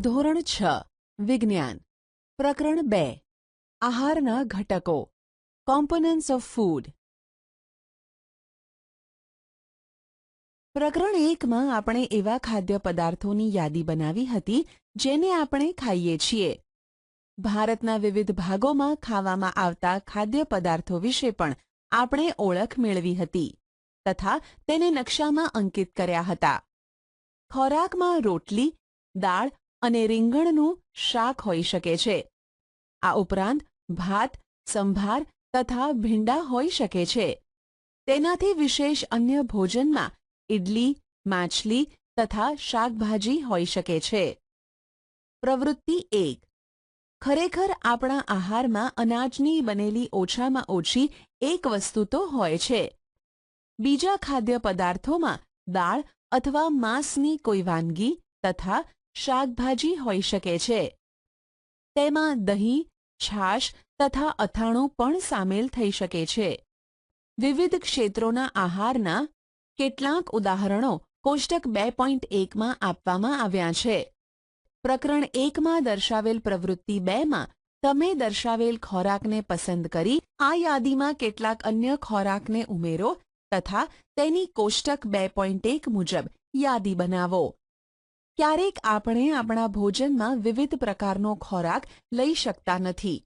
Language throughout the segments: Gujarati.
ધોરણ છ, વિજ્ઞાન. પ્રકરણ બે, આહારના ઘટકો. કોમ્પોનન્ટ્સ ઓફ ફૂડ પ્રકરણ એકમાં આપણે એવા ખાદ્ય પદાર્થોની યાદી બનાવી હતી, જેને આપણે ખાઈએ છીએ. ભારતના વિવિધ ભાગોમાં ખાવામાં આવતા ખાદ્ય પદાર્થો વિશે પણ આપણે ઓળખ મેળવી હતી, તથા તેને નકશામાં અંકિત કર્યા હતા. ખોરાકમાં રોટલી, દાળ અને રીંગણનું શાક હોઈ શકે છે. આ ઉપરાંત ભાત, સંભાર તથા ભીંડા હોઈ શકે છે. તેનાથી વિશેષ અન્ય ભોજનમાં ઇડલી માછલી તથા શાકભાજી હોઈ શકે છે. પ્રવૃત્તિ એક. ખરેખર આપણા આહારમાં અનાજની બનેલી ઓછામાં ઓછી એક વસ્તુ તો હોય છે. બીજા ખાદ્ય પદાર્થોમાં દાળ અથવા માંસની કોઈ વાનગી તથા શાકભાજી હોઈ શકે છે. તેમાં દહીં, છાશ તથા અથાણું પણ સામેલ થઈ શકે છે. વિવિધ ક્ષેત્રોના આહારના કેટલાક ઉદાહરણો કોષ્ટક બે પોઈન્ટ એકમાં આપવામાં આવ્યા છે. પ્રકરણ એકમાં દર્શાવેલ પ્રવૃત્તિ બેમાં તમે દર્શાવેલ ખોરાકને પસંદ કરી, આ યાદીમાં કેટલાક અન્ય ખોરાકને ઉમેરો તથા તેની કોષ્ટક બે પોઈન્ટ એક મુજબ યાદી બનાવો. ક્યારેક આપણે આપણા ભોજનમાં વિવિધ પ્રકારનો ખોરાક લઈ શકતા નથી.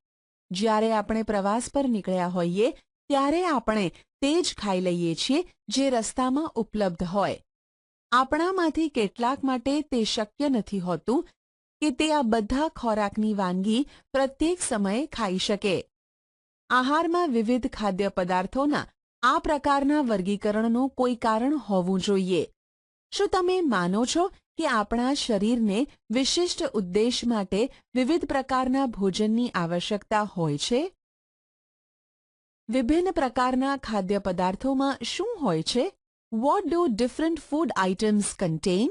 જ્યારે આપણે પ્રવાસ પર નીકળ્યા હોઈએ, ત્યારે આપણે તે જ ખાઈ લઈએ છીએ જે રસ્તામાં ઉપલબ્ધ હોય. આપણામાંથી કેટલાક માટે તે શક્ય નથી હોતું કે તે આ બધા ખોરાકની વાનગી પ્રત્યેક સમયે ખાઈ શકે. આહારમાં વિવિધ ખાદ્ય પદાર્થોના આ પ્રકારના વર્ગીકરણનું કોઈ કારણ હોવું જોઈએ. શું તમે માનો છો કે આપણા શરીરને વિશિષ્ટ ઉદ્દેશ માટે વિવિધ પ્રકારના ભોજનની આવશ્યકતા હોય છે? વિભિન્ન પ્રકારના ખાદ્ય પદાર્થોમાં શું હોય છે? What do different food items contain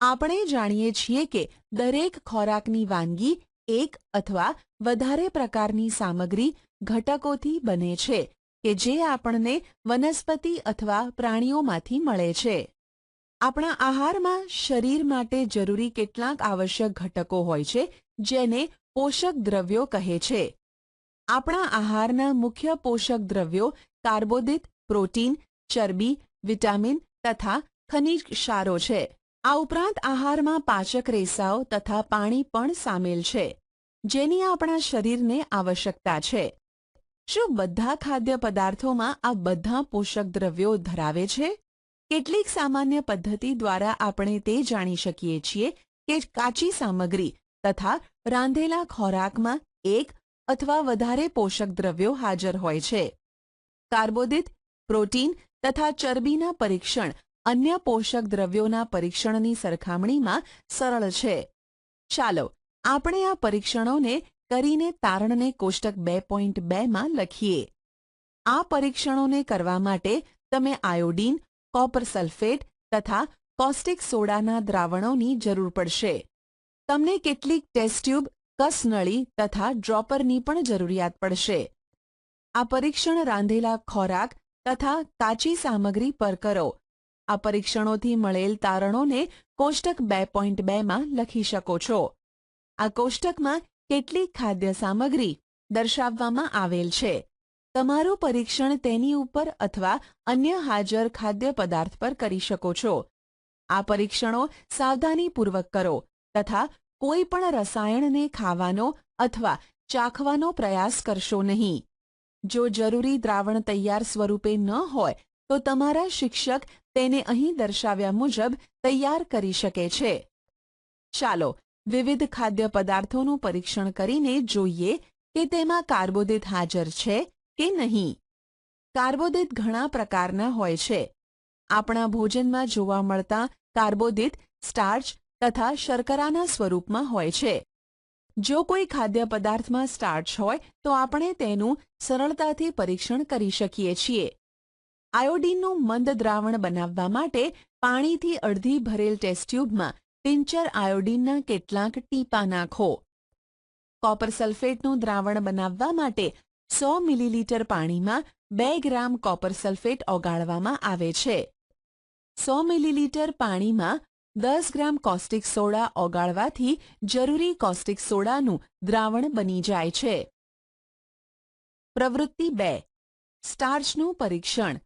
આપણે જાણીએ છીએ કે દરેક ખોરાકની વાનગી એક અથવા વધારે પ્રકારની સામગ્રી ઘટકોથી બને છે કે જે આપણને વનસ્પતિ અથવા પ્રાણીઓમાંથી મળે છે. આપણા આહારમાં શરીર માટે જરૂરી કેટલાક આવશ્યક ઘટકો હોય છે, જેને પોષક દ્રવ્યો કહે છે. આપણા આહારના મુખ્ય પોષક દ્રવ્યો કાર્બોદિત, પ્રોટીન, ચરબી, વિટામિન તથા ખનિજ ક્ષારો છે. આ ઉપરાંત આહારમાં પાચક રેસાઓ તથા પાણી પણ સામેલ છે, જેની આપણા શરીરને આવશ્યકતા છે. શું બધા ખાદ્ય પદાર્થોમાં આ બધા પોષક દ્રવ્યો ધરાવે છે? કેટલીક સામાન્ય પદ્ધતિ દ્વારા આપણે તે જાણી શકીએ છીએ કે કાચી સામગ્રી તથા રાંધેલા ખોરાકમાં એક અથવા વધારે પોષક દ્રવ્યો હાજર હોય છે. કાર્બોદિત, પ્રોટીન તથા ચરબીના પરીક્ષણ અન્ય પોષક દ્રવ્યોના પરીક્ષણની સરખામણીમાં સરળ છે. ચાલો, આપણે આ પરીક્ષણોને કરીને તારણને કોષ્ટક બે પોઈન્ટ બેમાં લખીએ. આ પરીક્ષણોને કરવા માટે તમે આયોડીન કોપર સલ્ફેટ તથા કોસ્ટિક સોડાના દ્રાવણોની જરૂર પડશે. તમને કેટલીક ટેસ્ટ ટ્યુબ કસનળી તથા ડ્રોપરની પણ જરૂરિયાત પડશે. આ પરીક્ષણ રાંધેલા ખોરાક તથા કાચી સામગ્રી પર કરો. આ પરીક્ષણોથી મળેલ તારણોને કોષ્ટક બે પોઈન્ટ બેમાં લખી શકો છો. આ કોષ્ટકમાં કેટલીક ખાદ્ય સામગ્રી દર્શાવવામાં આવેલ છે. તમારું પરીક્ષણ તેની ઉપર અથવા અન્ય હાજર ખાદ્ય પદાર્થ પર કરી શકો છો. આ પરીક્ષણો સાવધાનીપૂર્વક કરો તથા કોઈ પણ રસાયણને ખાવાનો અથવા ચાખવાનો પ્રયાસ કરશો નહીં. જો જરૂરી દ્રાવણ તૈયાર સ્વરૂપે ન હોય, તો તમારા શિક્ષક તેને અહીં દર્શાવ્યા મુજબ તૈયાર કરી શકે છે. ચાલો, વિવિધ ખાદ્ય પદાર્થોનું પરીક્ષણ કરીને જોઈએ કે તેમાં કાર્બોદિત હાજર છે કે નહીં? કાર્બોદિત ઘણા પ્રકારના હોય છે. આપણા ભોજનમાં જોવા મળતા કાર્બોદિત સ્ટાર્ચ તથા શર્કરાના સ્વરૂપમાં હોય છે. જો કોઈ ખાદ્ય પદાર્થમાં સ્ટાર્ચ હોય, તો આપણે તેનું સરળતાથી પરીક્ષણ કરી શકીએ છીએ. આયોડીનનું મંદ દ્રાવણ બનાવવા માટે પાણીથી અડધી ભરેલ ટેસ્ટ ટ્યુબમાં ટિંચર આયોડીનના કેટલાક ટીપા નાખો. કોપર સલ્ફેટનું દ્રાવણ બનાવવા માટે સો મિલીલીટર પાણીમાં બે ગ્રામ કોપર સલ્ફેટ ઓગાળવામાં આવે છે. સો મિલીલીટર પાણીમાં દસ ગ્રામ કોસ્ટિક સોડા ઓગાળવાથી જરૂરી કોસ્ટિક સોડાનું દ્રાવણ બની જાય છે. પ્રવૃત્તિ બે. સ્ટાર્ચનું પરીક્ષણ.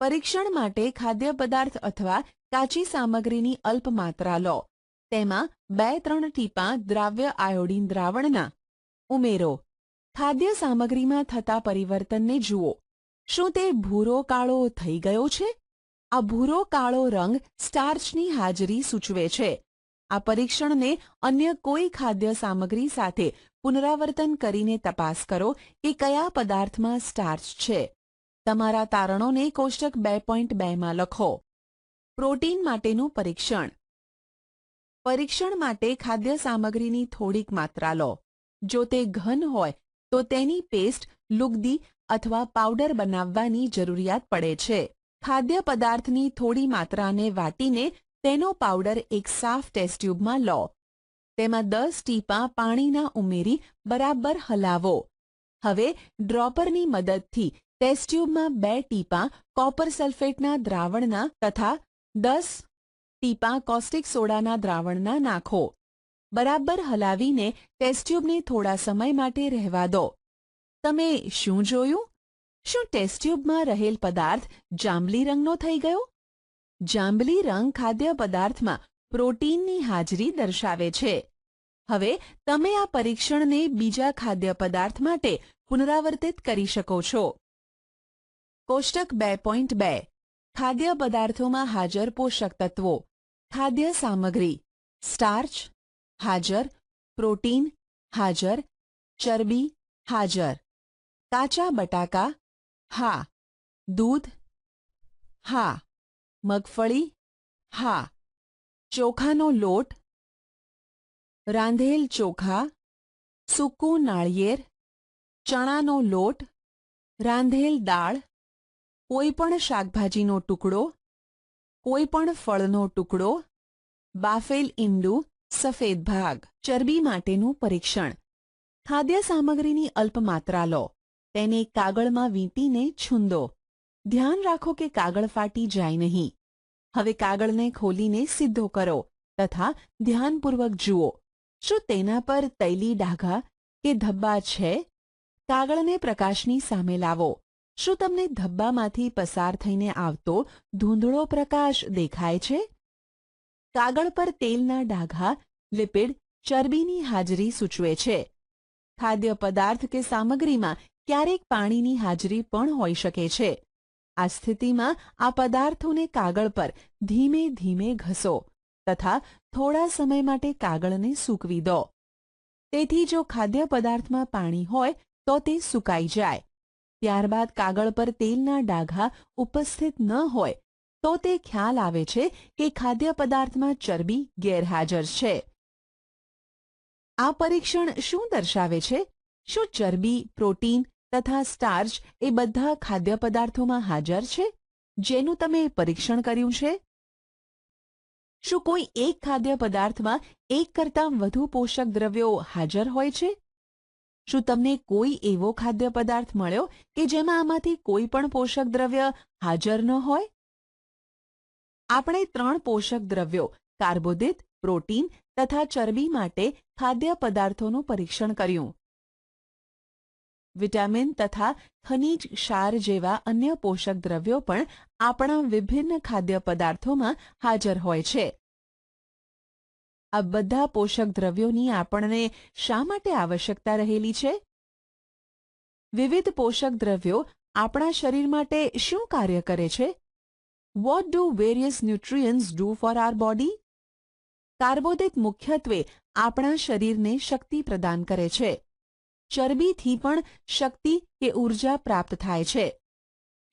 પરીક્ષણ માટે ખાદ્ય પદાર્થ અથવા કાચી સામગ્રીની અલ્પ માત્રા લો. તેમાં બે ત્રણ ટીપાં દ્રાવ્ય આયોડિન દ્રાવણના ઉમેરો. ખાદ્ય સામગ્રીમાં થતા પરિવર્તનને જુઓ. શું તે ભૂરો કાળો થઈ ગયો છે? આ ભૂરો કાળો રંગ સ્ટાર્ચની હાજરી સૂચવે છે. આ પરીક્ષણને અન્ય કોઈ ખાદ્ય સામગ્રી સાથે પુનરાવર્તન કરીને તપાસ કરો કે કયા પદાર્થમાં સ્ટાર્ચ છે. તમારા તારણોને કોષ્ટક બે પોઈન્ટ બેમાં લખો. પ્રોટીન માટેનું પરીક્ષણ. પરીક્ષણ માટે ખાદ્ય સામગ્રીની થોડીક માત્રા લો. જો તે ઘન હોય તો તેની પેસ્ટ, લુગદી અથવા પાવડર બનાવવાની જરૂરિયાત પડે છે. ખાદ્ય પદાર્થની થોડી માત્રાને વાટીને તેનો પાવડર એક સાફ ટેસ્ટ ટ્યુબમાં લો. તેમાં દસ ટીપાં પાણીના ઉમેરી બરાબર હલાવો. હવે ડ્રોપરની મદદથી ટેસ્ટ ટ્યુબમાં બે ટીપાં કોપર સલ્ફેટના દ્રાવણના તથા દસ ટીપાં કોસ્ટિક સોડાના દ્રાવણના નાખો. બરાબર હલાવીને ટેસ્ટ્યુબને થોડા સમય માટે રહેવા દો. તમે શું જોયું? શું ટેસ્ટ્યુબમાં રહેલ પદાર્થ જાંબલી રંગનો થઈ ગયો? જાંબલી રંગ ખાદ્ય પદાર્થમાં પ્રોટીનની હાજરી દર્શાવે છે. હવે તમે આ પરીક્ષણને બીજા ખાદ્ય પદાર્થ માટે પુનરાવર્તિત કરી શકો છો. કોષ્ટક બે પોઈન્ટ બે. ખાદ્ય પદાર્થોમાં હાજર પોષક તત્વો. ખાદ્ય સામગ્રી. સ્ટાર્ચ હાજર, પ્રોટીન, હાજર, ચરબી, હાજર. કાચા બટાકા, હા. દૂધ, હા. મગફળી, હા. ચોખાનો લોટ, રાંધેલ ચોખા, સૂકું નાળિયેર, ચણાનો લોટ, રાંધેલ દાળ, કોઈપણ શાકભાજીનો ટુકડો, કોઈપણ ફળનો ટુકડો, બાફેલ ઈંડું સફેદ ભાગ, ચરબી માટેનું પરીક્ષણ. ખાદ્ય સામગ્રીની અલ્પ માત્રા લો. તેને કાગળમાં વીંટીને છૂંદો. ધ્યાન રાખો કે કાગળ ફાટી જાય નહીં. હવે કાગળને ખોલીને સીધો કરો તથા ધ્યાનપૂર્વક જુઓ. શું તેના પર તૈલી ડાઘા કે ધબ્બા છે? કાગળને પ્રકાશની સામે લાવો. શું તમને ધબ્બામાંથી પસાર થઈને આવતો ધૂંધળો પ્રકાશ દેખાય છે? કાગળ પર તેલના ડાઘા, લિપિડ, ચરબીની હાજરી સૂચવે છે. ખાદ્ય પદાર્થ કે સામગ્રીમાં ક્યારેક પાણીની હાજરી પણ હોઈ શકે છે. આ સ્થિતિમાં આ પદાર્થોને કાગળ પર ધીમે ધીમે ઘસો તથા થોડા સમય માટે કાગળને સૂકવી દો. તેથી જો ખાદ્ય પદાર્થમાં પાણી હોય તો તે સુકાઈ જાય. ત્યારબાદ કાગળ પર તેલના ડાઘા ઉપસ્થિત ન હોય તો તે ખ્યાલ આવે છે કે ખાદ્ય પદાર્થમાં ચરબી ગેરહાજર છે. આ પરીક્ષણ શું દર્શાવે છે? શું ચરબી, પ્રોટીન તથા સ્ટાર્ચ એ બધા ખાદ્ય પદાર્થોમાં હાજર છે, જેનું તમે પરીક્ષણ કર્યું છે? શું કોઈ એક ખાદ્ય પદાર્થમાં એક કરતાં વધુ પોષક દ્રવ્યો હાજર હોય છે? શું તમને કોઈ એવો ખાદ્ય પદાર્થ મળ્યો કે જેમાં આમાંથી કોઈ પણ પોષક દ્રવ્ય હાજર ન હોય? આપણે ત્રણ પોષક દ્રવ્યો, કાર્બોદિત, પ્રોટીન તથા ચરબી માટે ખાદ્ય પદાર્થોનું પરીક્ષણ કર્યું. વિટામિન તથા ખનિજ ક્ષાર જેવા અન્ય પોષક દ્રવ્યો પણ આપણા વિભિન્ન ખાદ્ય પદાર્થોમાં હાજર હોય છે. આ બધા પોષક દ્રવ્યોની આપણને શા માટે આવશ્યકતા રહેલી છે? વિવિધ પોષક દ્રવ્યો આપણા શરીર માટે શું કાર્ય કરે છે? What do various nutrients do for our body કાર્બોદિત મુખ્યત્વે આપણા શરીરને શક્તિ પ્રદાન કરે છે. ચરબીથી પણ શક્તિ કે ઊર્જા પ્રાપ્ત થાય છે.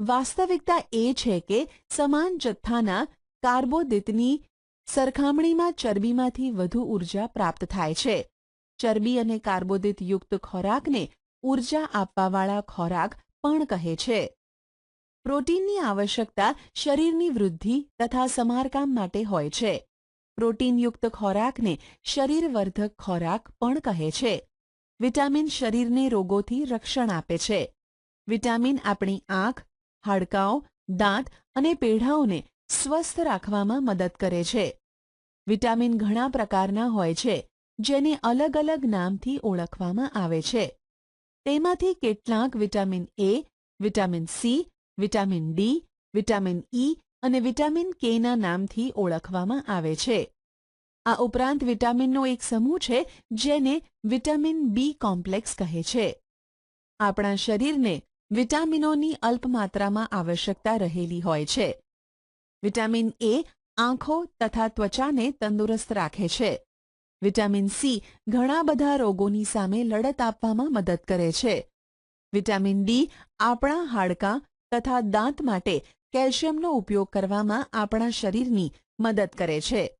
વાસ્તવિકતા એ છે કે સમાન જથ્થાના કાર્બોદિતની સરખામણીમાં ચરબીમાંથી વધુ ઊર્જા પ્રાપ્ત થાય છે. ચરબી અને કાર્બોદિત યુક્ત ખોરાકને ઊર્જા આપવાવાળા ખોરાક પણ કહે છે. પ્રોટીનની આવશ્યકતા શરીરની વૃદ્ધિ તથા સમારકામ માટે હોય છે. પ્રોટીનયુક્ત ખોરાકને શરીરવર્ધક ખોરાક પણ કહે છે. વિટામિન શરીરને રોગોથી રક્ષણ આપે છે. વિટામિન આપણી આંખ, હાડકાઓ, દાંત અને પેઢાઓને સ્વસ્થ રાખવામાં મદદ કરે છે. વિટામિન ઘણા પ્રકારના હોય છે, જેને અલગ અલગ નામથી ઓળખવામાં આવે છે. તેમાંથી કેટલાક vitamin A vitamin C vitamin D vitamin E અને વિટામિન કેના નામથી ઓળખવામાં આવે છે. આ ઉપરાંત વિટામિનનો એક સમૂહ છે જેને વિટામિન બી કોમ્પ્લેક્સ કહે છે. આપણા શરીરને વિટામિનોની અલ્પ માત્રામાં આવશ્યકતા રહેલી હોય છે. વિટામિન એ આંખો તથા ત્વચાને તંદુરસ્ત રાખે છે. વિટામિન સી ઘણા બધા રોગોની સામે લડત આપવામાં મદદ કરે છે. વિટામિન ડી આપણા હાડકાં તથા દાંત માટે કેલ્શિયમનો ઉપયોગ કરવામાં આપણા શરીરની મદદ કરે છે.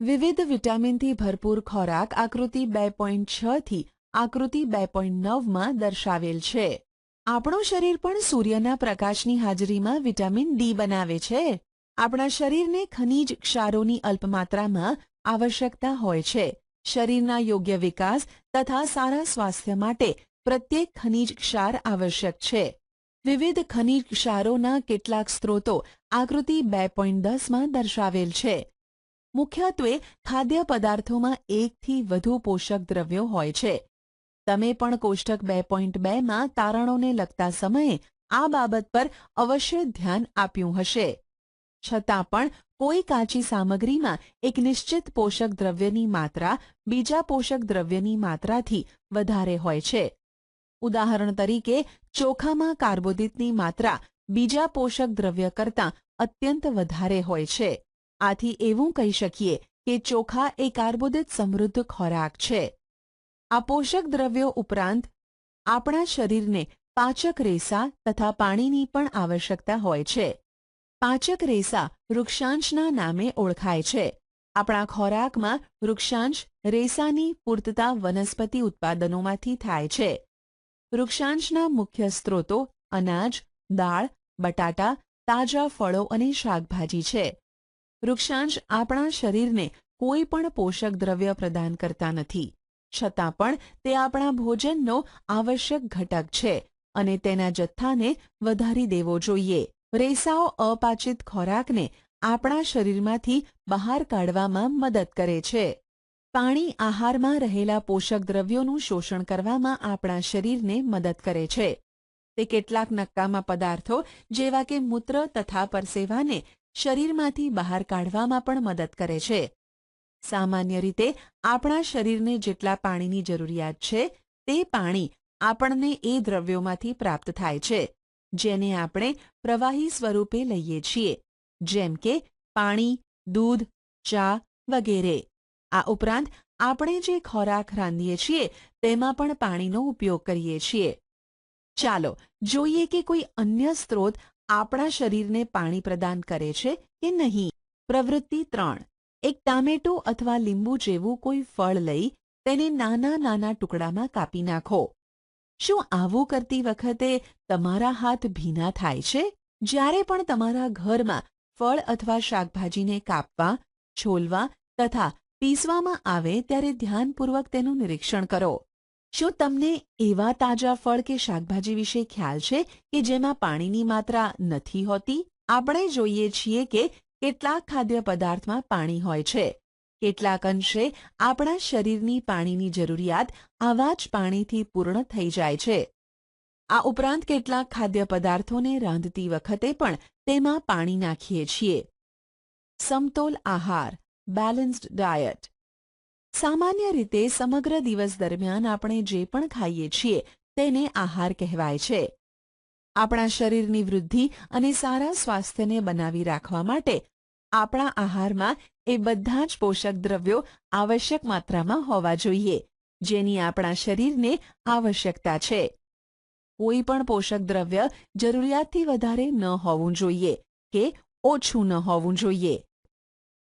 વિવિધ વિટામિનથી ભરપૂર ખોરાક આકૃતિ બે પોઈન્ટ છ થી આકૃતિ બે પોઈન્ટ નવમાં દર્શાવેલ છે. આપણું શરીર પણ સૂર્યના પ્રકાશની હાજરીમાં વિટામિન ડી બનાવે છે. આપણા શરીરને ખનિજ ક્ષારોની અલ્પ માત્રામાં આવશ્યકતા હોય છે. શરીરના યોગ્ય વિકાસ તથા સારા સ્વાસ્થ્ય માટે પ્રત્યેક ખનિજ ક્ષાર આવશ્યક છે. વિવિધ ખનિજ ક્ષારોના કેટલાક સ્ત્રોતો આકૃતિ બે પોઈન્ટ દસમાં દર્શાવેલ છે. મુખ્યત્વે ખાદ્ય પદાર્થોમાં એકથી વધુ પોષક દ્રવ્યો હોય છે. તમે પણ કોષ્ટક બે પોઈન્ટ બેમાં તારણોને લગતા સમયે આ બાબત પર અવશ્ય ધ્યાન આપ્યું હશે. છતાં પણ કોઈ કાચી સામગ્રીમાં એક નિશ્ચિત પોષક દ્રવ્યની માત્રા બીજા પોષક દ્રવ્યની માત્રાથી વધારે હોય છે. ઉદાહરણ તરીકે, ચોખામાં કાર્બોદિતની માત્રા બીજા પોષક દ્રવ્ય કરતાં અત્યંત વધારે હોય છે. આથી એવું કહી શકીએ કે ચોખા એ કાર્બોદિત સમૃદ્ધ ખોરાક છે. આ પોષક દ્રવ્યો ઉપરાંત આપણા શરીરને પાચક રેસા તથા પાણીની પણ આવશ્યકતા હોય છે. પાચક રેસા વૃક્ષાંશના નામે ઓળખાય છે. આપણા ખોરાકમાં વૃક્ષાંશ રેસાની પૂર્તતા વનસ્પતિ ઉત્પાદનોમાંથી થાય છે. વૃક્ષાંશના મુખ્ય સ્ત્રોતો અનાજ, દાળ, બટાટા, તાજા ફળો અને શાકભાજી છે. વૃક્ષાંશ આપણા શરીરને કોઈ પણ પોષક દ્રવ્ય પ્રદાન કરતા નથી. છતાં પણ તે આપણા ભોજનનો આવશ્યક ઘટક છે અને તેના જથ્થાને વધારી દેવો જોઈએ. રેસાઓ અપાચિત ખોરાકને આપણા શરીરમાંથી બહાર કાઢવામાં મદદ કરે છે. પાણી આહારમાં રહેલા પોષક દ્રવ્યોનું શોષણ કરવામાં આપણા શરીરને મદદ કરે છે. તે કેટલાક નક્કામાં પદાર્થો જેવા કે મૂત્ર તથા પરસેવાને શરીરમાંથી બહાર કાઢવામાં પણ મદદ કરે છે. સામાન્ય રીતે આપણા શરીરને જેટલા પાણીની જરૂરિયાત છે, તે પાણી આપણને એ દ્રવ્યોમાંથી પ્રાપ્ત થાય છે, જેને આપણે પ્રવાહી સ્વરૂપે લઈએ છીએ, જેમ કે પાણી, દૂધ, ચા વગેરે. આ ઉપરાંત આપણે જે ખોરાક રાંધીએ છીએ, તેમાં પણ પાણીનો ઉપયોગ કરીએ છીએ. ચાલો, જોઈએ કે કોઈ અન્ય સ્ત્રોત આપણા શરીરને પાણી પ્રદાન કરે છે કે નહીં. પ્રવૃત્તિ ત્રણ. એક ટામેટું અથવા લીંબુ જેવું કોઈ ફળ લઈ તેને નાના નાના ટુકડામાં કાપી નાખો. શું આવું કરતી વખતે તમારા હાથ ભીના થાય છે? જ્યારે પણ તમારા ઘરમાં ફળ અથવા શાકભાજીને કાપવા, છોલવા તથા પીસવામાં આવે ત્યારે ધ્યાનપૂર્વક તેનું નિરીક્ષણ કરો. શું તમને એવા તાજા ફળ કે શાકભાજી વિશે ખ્યાલ છે કે જેમાં પાણીની માત્રા નથી હોતી? આપણે જોઈએ છીએ કે કેટલાક ખાદ્ય પદાર્થમાં પાણી હોય છે. કેટલાક અંશે આપણા શરીરની પાણીની જરૂરિયાત આવા જ પાણીથી પૂર્ણ થઈ જાય છે. આ ઉપરાંત કેટલાક ખાદ્ય પદાર્થોને રાંધતી વખતે પણ તેમાં પાણી નાખીએ છીએ. સમતોલ આહાર. બેલેન્સ્ડ ડાયટ સામાન્ય રીતે સમગ્ર દિવસ દરમિયાન આપણે જે પણ ખાઈએ છીએ, તેને આહાર કહેવાય છે. આપણા શરીરની વૃદ્ધિ અને સારા સ્વાસ્થ્યને બનાવી રાખવા માટે આપણા આહારમાં એ બધા જ પોષક દ્રવ્યો આવશ્યક માત્રામાં હોવા જોઈએ, જેની આપણા શરીરને આવશ્યકતા છે. કોઈ પણ પોષક દ્રવ્ય જરૂરિયાતથી વધારે ન હોવું જોઈએ કે ઓછું ન હોવું જોઈએ.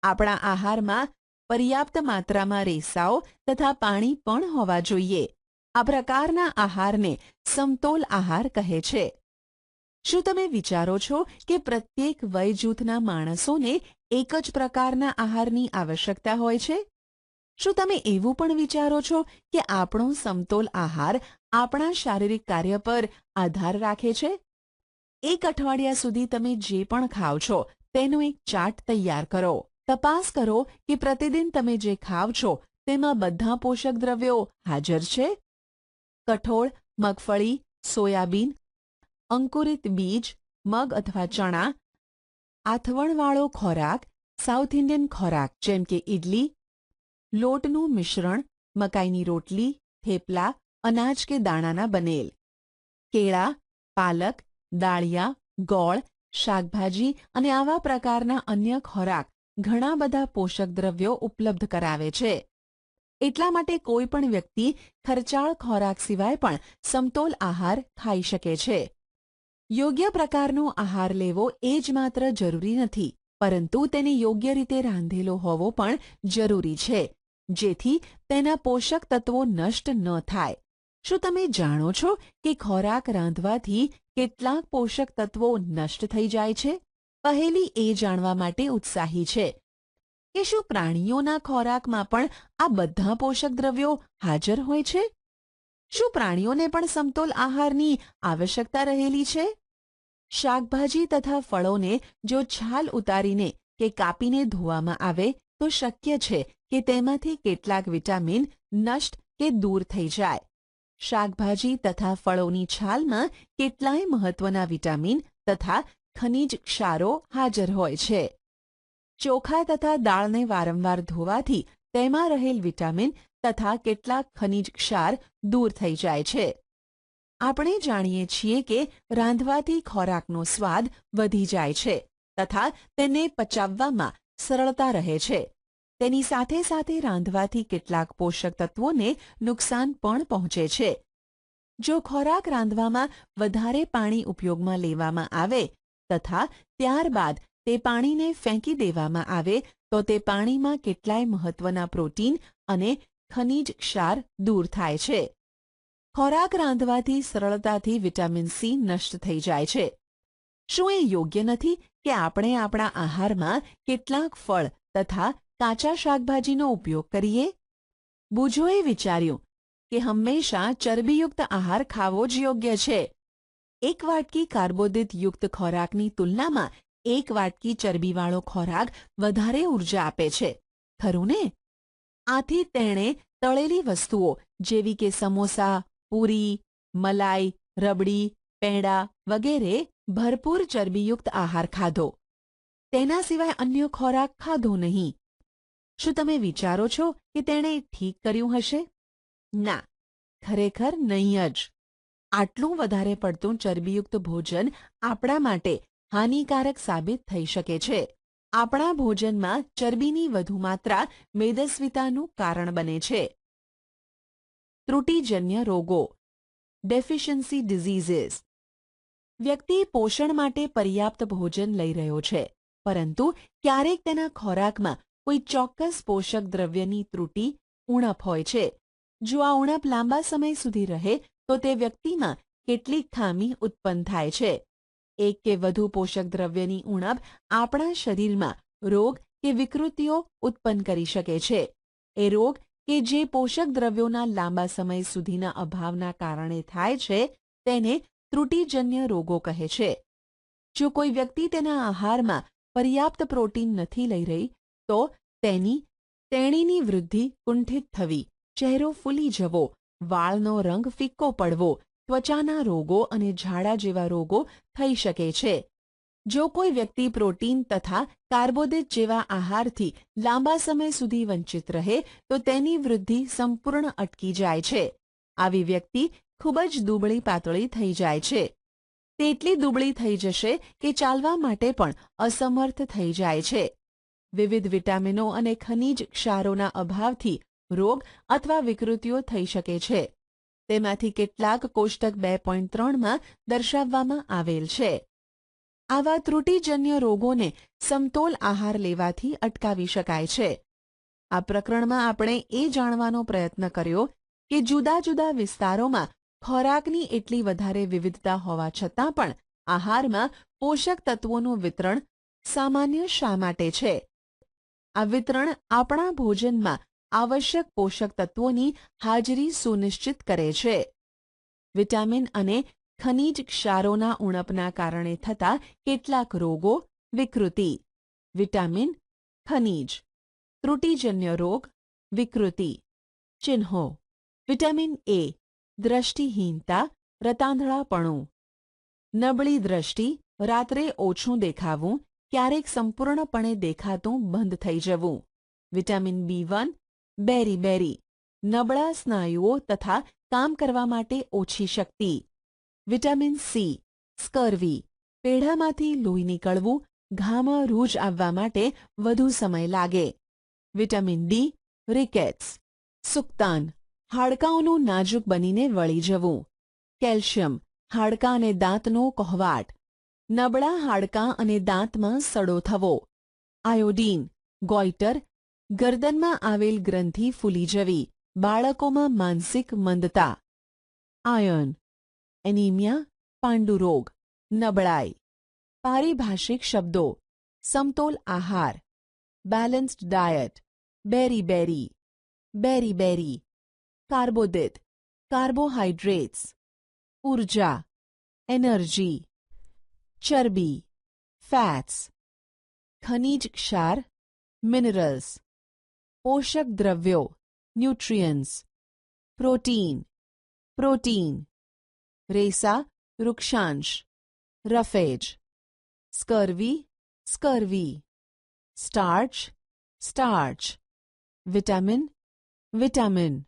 આપણા આહારમાં પર્યાપ્ત માત્રામાં રેસાઓ તથા પાણી પણ હોવા જોઈએ. આ પ્રકારના આહારને સમતોલ આહાર કહે છે. શું તમે વિચારો છો કે પ્રત્યેક વય જૂથના માણસોને એક જ પ્રકારના આહારની આવશ્યકતા હોય છે? શું તમે એવું પણ વિચારો છો કે આપણો સમતોલ આહાર આપણા શારીરિક કાર્ય પર આધાર રાખે છે? એક અઠવાડિયા સુધી તમે જે પણ ખાઓ છો, તેનો એક ચાર્ટ તૈયાર કરો. તપાસ કરો કે પ્રતિદિન તમે જે ખાવ છો, તેમાં બધા પોષક દ્રવ્યો હાજર છે? કઠોળ, મગફળી, સોયાબીન, અંકુરિત બીજ, મગ અથવા ચણા, આથવણવાળો ખોરાક, સાઉથ ઇન્ડિયન ખોરાક જેમ કે ઇડલી લોટનું મિશ્રણ, મકાઈની રોટલી, થેપલા, અનાજ કે દાણાના બનેલ. કેળા, પાલક, દાળિયા, ગોળ, શાકભાજી અને આવા પ્રકારના અન્ય ખોરાક ઘણા બધા પોષક દ્રવ્યો ઉપલબ્ધ કરાવે છે. એટલા માટે કોઈ પણ વ્યક્તિ ખર્ચાળ ખોરાક સિવાય પણ સમતોલ આહાર ખાઈ શકે છે. યોગ્ય પ્રકારનો આહાર લેવો એ જ માત્ર જરૂરી નથી, પરંતુ તેને યોગ્ય રીતે રાંધેલો હોવો પણ જરૂરી છે, જેથી તેના પોષક તત્વો નષ્ટ ન થાય. શું તમે જાણો છો કે ખોરાક રાંધવાથી કેટલાક પોષક તત્વો નષ્ટ થઈ જાય છે? પહેલી એ જાણવા માટે ઉત્સાહી છે કે શું પ્રાણીઓના ખોરાકમાં પણ આ બધા પોષક દ્રવ્યો હાજર હોય છે? શું પ્રાણીઓને પણ સમતોલ આહારની આવશ્યકતા રહેલી છે? શાકભાજી તથા ફળોને જો છાલ ઉતારીને કે કાપીને ધોવામાં આવે તો શક્ય છે કે તેમાંથી કેટલાક વિટામિન નષ્ટ કે દૂર થઈ જાય. શાકભાજી તથા ફળોની છાલમાં કેટલાય મહત્વના વિટામિન તથા ખનિજ ક્ષારો હાજર હોય છે. ચોખા તથા દાળને વારંવાર ધોવાથી તેમાં રહેલ વિટામિન તથા કેટલાક ખનિજ ક્ષાર દૂર થઈ જાય છે. આપણે જાણીએ છીએ કે રાંધવાથી ખોરાકનો સ્વાદ વધી જાય છે તથા તેને પચાવવામાં સરળતા રહે છે. તેની સાથે સાથે રાંધવાથી કેટલાક પોષક તત્વોને નુકસાન પણ પહોંચે છે. જો ખોરાક રાંધવામાં વધારે પાણી ઉપયોગમાં લેવામાં આવે તથા ત્યારબાદ તે પાણીને ફેંકી દેવામાં આવે તો તે પાણીમાં કેટલાય મહત્વના પ્રોટીન અને ખનિજ ક્ષાર દૂર થાય છે. ખોરાક રાંધવાથી સરળતાથી વિટામિન સી નષ્ટ થઈ જાય છે. શું એ યોગ્ય નથી કે આપણે આપણા આહારમાં કેટલાક ફળ તથા કાચા શાકભાજીનો ઉપયોગ કરીએ? બુજોએ વિચાર્યું કે હંમેશા ચરબીયુક્ત આહાર ખાવો જ યોગ્ય છે. એક વાટકી કાર્બોદિત યુક્ત ખોરાકની તુલનામાં એક વાટકી ચરબીવાળો ખોરાક વધારે ઊર્જા આપે છે. ખરું ને? આથી તેણે તળેલી વસ્તુઓ જેવી કે સમોસા, પૂરી, મલાઈ, રબડી, પેંડા વગેરે ભરપૂર ચરબીયુક્ત આહાર ખાધો. તેના સિવાય અન્ય ખોરાક ખાધો નહીં. શું તમે વિચારો છો કે તેણે ઠીક કર્યું હશે? ના, ખરેખર નહીં જ. આટલું વધારે પડતું ચરબીયુક્ત ભોજન આપણા માટે હાનિકારક સાબિત થઈ શકે છે. આપણા ભોજનમાં ચરબીની વધુ માત્રા મેદસ્વીતાનું કારણ બને છે. ત્રુટિજન્ય રોગો ડેફિશિયન્સી ડિઝીઝીસ વ્યક્તિ પોષણ માટે પર્યાપ્ત ભોજન લઈ રહ્યો છે, પરંતુ ક્યારેક તેના ખોરાકમાં કોઈ ચોક્કસ પોષક દ્રવ્યની ત્રુટિ ઉણપ હોય છે. જો આ ઉણપ લાંબા સમય સુધી રહે તો તે વ્યક્તિમાં કેટલીક ખામી ઉત્પન્ન થાય છે. એક કે વધુ પોષક દ્રવ્યની ઉણપ આપણા શરીરમાં રોગ કે વિકૃતિઓ ઉત્પન્ન કરી શકે છે. એ રોગ કે જે પોષક દ્રવ્યોના લાંબા સમય સુધીના અભાવના કારણે થાય છે, તેને ત્રુટિજન્ય રોગો કહે છે. જો કોઈ વ્યક્તિ તેના આહારમાં પર્યાપ્ત પ્રોટીન નથી લઈ રહી, તો તેની તેણીની વૃદ્ધિ કુંઠિત થવી, ચહેરો ફૂલી જવો વાળનો રંગ ફિક્કો પડવો, ત્વચાના રોગો અને ઝાડા જેવા રોગો થઈ શકે છે. જો કોઈ વ્યક્તિ પ્રોટીન તથા કાર્બોદિત જેવા આહારથી લાંબા સમય સુધી વંચિત રહે, તો તેની વૃદ્ધિ સંપૂર્ણ અટકી જાય છે. આવી વ્યક્તિ ખૂબ જ દુબળી પાતળી થઈ જાય છે. તેટલી દુબળી થઈ જશે કે ચાલવા માટે પણ અસમર્થ થઈ જાય છે. વિવિધ વિટામિનો અને ખનિજ ક્ષારોના અભાવથી રોગ અથવા વિકૃતિઓ થઈ શકે છે. તેમાંથી કેટલાક કોષ્ટક બે પોઈન્ટ ત્રણમાં દર્શાવવામાં આવેલ છે. આવા ત્રુટિજન્ય રોગોને સમતોલ આહાર લેવાથી અટકાવી શકાય છે. આ પ્રકરણમાં આપણે એ જાણવાનો પ્રયત્ન કર્યો કે જુદા જુદા વિસ્તારોમાં ખોરાકની એટલી વધારે વિવિધતા હોવા છતાં પણ આહારમાં પોષક તત્વોનું વિતરણ સામાન્ય શા માટે છે? આ વિતરણ આપણા ભોજનમાં આવશ્યક પોષક તત્વોની હાજરી સુનિશ્ચિત કરે છે. વિટામિન અને ખનિજ ક્ષારોના ઉણપના કારણે થતા કેટલાક રોગો વિકૃતિ. વિટામિન, ખનિજ, ત્રુટિજન્ય રોગ વિકૃતિ. ચિહ્નો. વિટામિન એ દ્રષ્ટિહીનતા, રતાંધળાપણું. નબળી દ્રષ્ટિ, રાત્રે ઓછું દેખાવું, ક્યારેક સંપૂર્ણપણે દેખાતું બંધ થઈ જવું. વિટામિન બી વન બેરી બેરી, નબળા સ્નાયુઓ તથા કામ કરવા માટે ઓછી શક્તિ. વિટામિન સી, સ્કર્વી, પેઢામાંથી લોહી નીકળવું, ઘામાં રૂજ આવવા માટે વધુ સમય લાગે. વિટામિન ડી, રિકેટ્સ, સુક્તાન, હાડકાંઓનું નાજુક બનીને વળી જવું. કેલ્શિયમ, હાડકાં અને દાંતનો કોહવાટ. નબળા હાડકાં અને દાંતમાં સડો થવો. આયોડીન, ગોઈટર ગરદનમાં આવેલ ગ્રંથિ ફૂલી જવી બાળકોમાં માનસિક મંદતા આયર્ન એનિમિયા પાંડુરોગ નબળાઈ પારિભાષિક શબ્દો સમતોલ આહાર બેલેન્સ્ડ ડાયટ બેરી બેરી બેરી બેરી કાર્બોદિત કાર્બોહાઈડ્રેટ્સ ઊર્જા એનર્જી ચરબી ફેટ્સ ખનિજ ક્ષાર મિનરલ્સ પોષક દ્રવ્યો ન્યુટ્રિયન્સ પ્રોટીન પ્રોટીન રેસા વૃક્ષાંશ roughage scurvy scurvy starch starch vitamin vitamin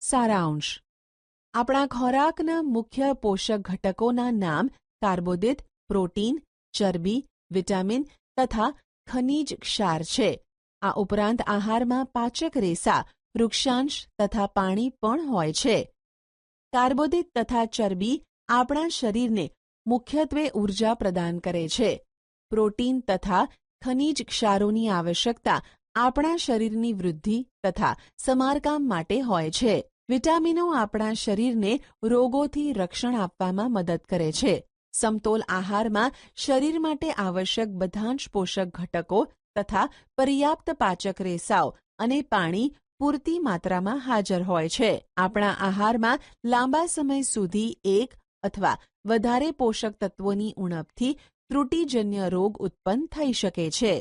સારાંશ. આપણા ખોરાકના મુખ્ય પોષક ઘટકોના નામ કાર્બોદિત, પ્રોટીન, ચરબી, વિટામિન તથા ખનિજ ક્ષાર છે. આ ઉપરાંત આહારમાં પાચક રેસા વૃક્ષાંશ તથા પાણી પણ હોય છે. કાર્બોદિત તથા ચરબી આપણા શરીરને મુખ્યત્વે ઊર્જા પ્રદાન કરે છે. પ્રોટીન તથા ખનિજ ક્ષારોની આવશ્યકતા આપણા શરીરની વૃદ્ધિ તથા સમારકામ માટે હોય છે. વિટામિનો આપણા શરીરને રોગોથી રક્ષણ આપવામાં મદદ કરે છે. સમતોલ આહારમાં શરીર માટે આવશ્યક બધા જ પોષક ઘટકો તથા પર્યાપ્ત પાચક રેસાઓ અને પાણી પૂરતી માત્રામાં હાજર હોય છે. આપણા આહારમાં લાંબા સમય સુધી એક અથવા વધારે પોષક તત્વોની ઉણપથી ત્રુટિજન્ય રોગ ઉત્પન્ન થઈ શકે છે.